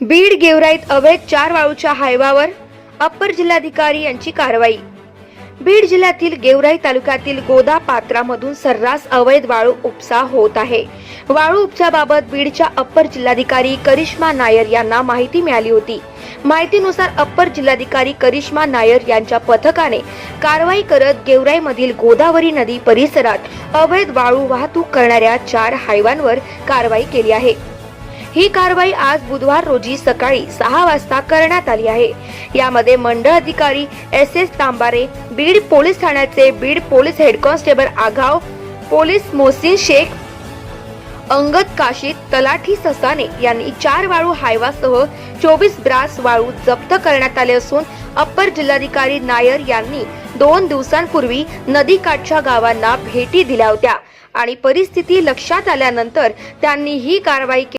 बीड गेवराईत अवैध चार वाळूच्या हायवावर अप्पर जिल्हाधिकारी यांची कारवाई. बीड जिल्ह्यातील गेवराई तालुक्यातील गोदा पात्रामधून सर्रास अवैध वाळू उपसा होत आहे. वाळू उपसाबाबत बीडच्या अप्पर जिल्हाधिकारी करिश्मा नायर यांना माहिती मिळाली होती. माहितीनुसार अप्पर जिल्हाधिकारी करिश्मा नायर यांच्या पथकाने कारवाई करत गेवराईमधील गोदावरी नदी परिसरात अवैध वाळू वाहतूक करणाऱ्या चार हायवांवर कारवाई केली आहे. ही कारवाई आज बुधवार रोजी सकाळी सहा वाजता करण्यात आली आहे. यामध्ये मंडळ अधिकारी S S Tambare Beed police ठाण्याचे Beed police head constable Aghav police Mohsin Shaikh Angad Kashid तलाठी ससाने यांनी चार वाळू हायवासह चोवीस ब्रास वाळू जप्त करण्यात आले असून अप्पर जिल्हाधिकारी नायर यांनी दोन दिवसांपूर्वी नदीकाठच्या गावांना भेटी दिल्या होत्या आणि परिस्थिती लक्षात आल्यानंतर त्यांनी ही कारवाई